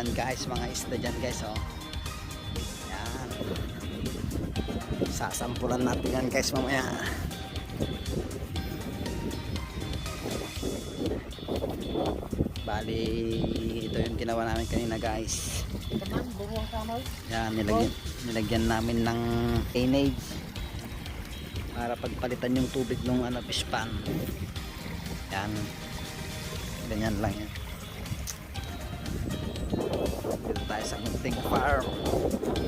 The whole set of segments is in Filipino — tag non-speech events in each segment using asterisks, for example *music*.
ano yan guys, mga isda dyan guys, oh. Yan. Sasampulan natin yan guys mamaya. Bali, ito yung ginawa namin kanina guys. Yan, nilagyan, nilagyan namin ng drainage para pagpalitan yung tubig ng ano, fish pan. Yan. Ganyan lang yan. Dito tayo sa munting farm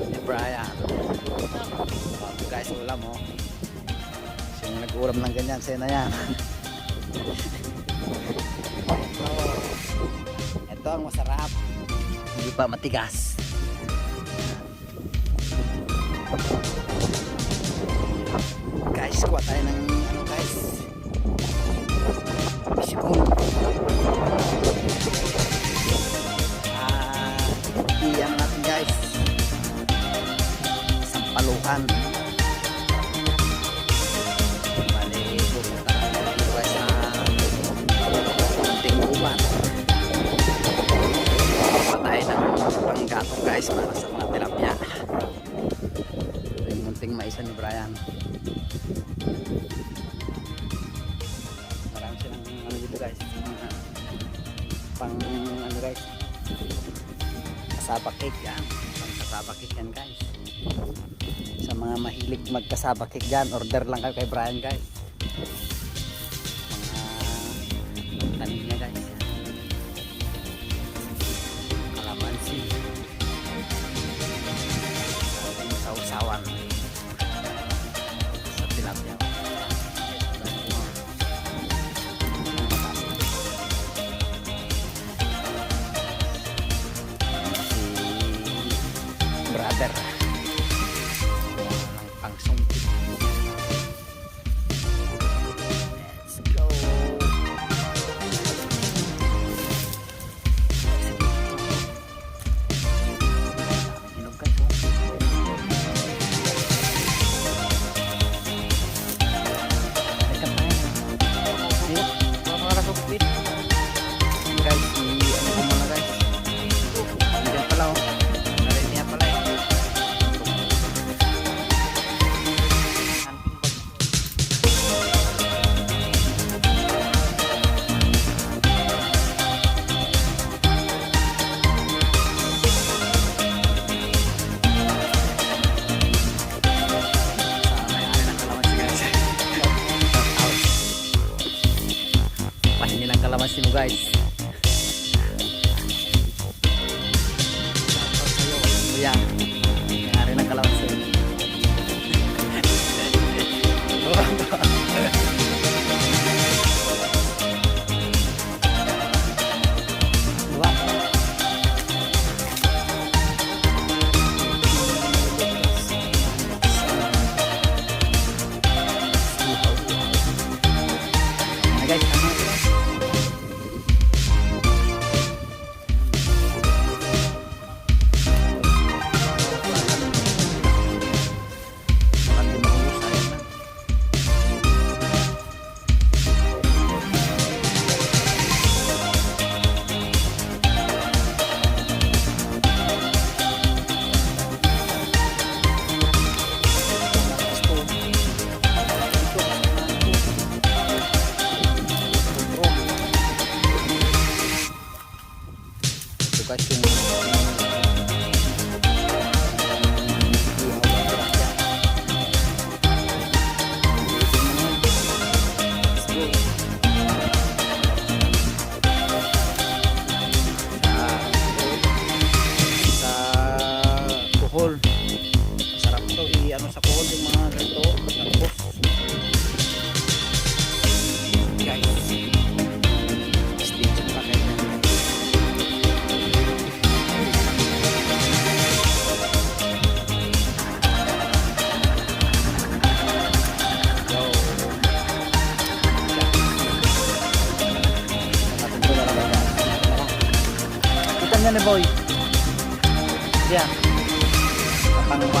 ni Brian. Bago guys, ulam oh. Yung nag-ulam ng ganyan, sa'yo na yan. *laughs* Ito ang masarap. Hindi pa matigas. Guys, kuha tayo ng ano guys. Sipon. Iyan natin guys. Sampalukan. Bali, pupunta dito guys sa kunting uban. Kuha tayo ng panggatong guys para sa mga tilapia. Munting maisa ni Brian. Marami silang ano dito guys. Pang ano guys. Kasaba cake yan. Pang kasaba cake yan guys. Sa mga mahilig magkasaba cake dyan, order lang kayo kay Brian guys. Bye.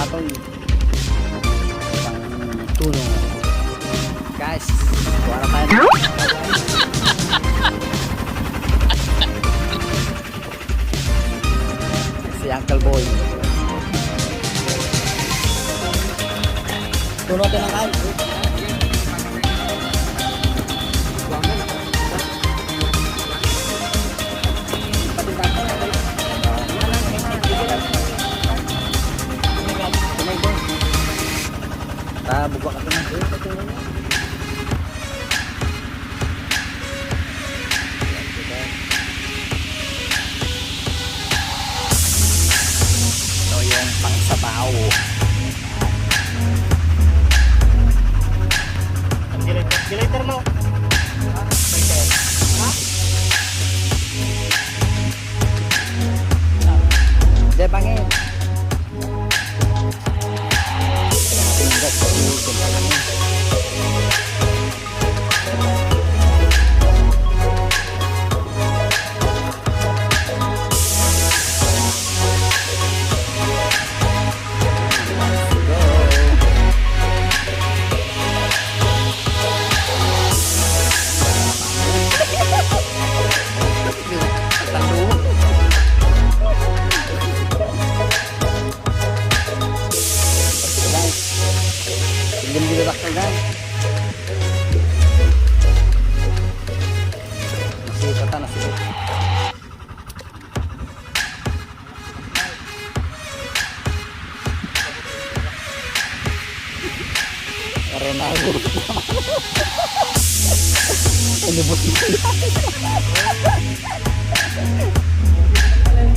matong pang tulong guys wala tayo. Si Uncle Boy. Tulong natin ang ayos Karoon na ako. Inubos mo. Panay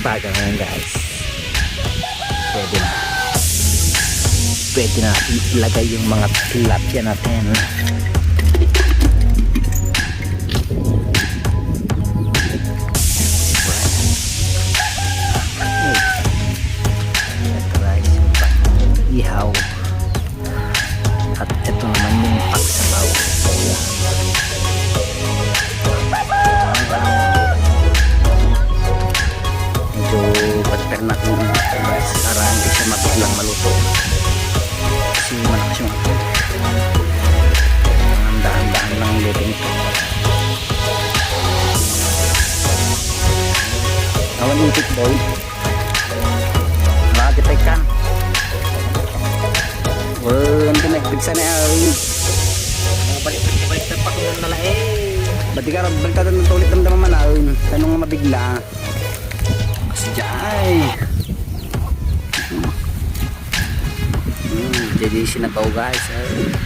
ipaga ngayon guys. Pwede na. Pwede na ilagay yung mga tilapia natin. ihaw boy Makatipay kan. Wala ka nagpigsa na ay. Balik-balik na pa kung nala eh. Ba't di ka tulit ng damaman ay. Tanong nga mabigla. Kasi jay. Hmm, jadi sinabaw guys. Ay.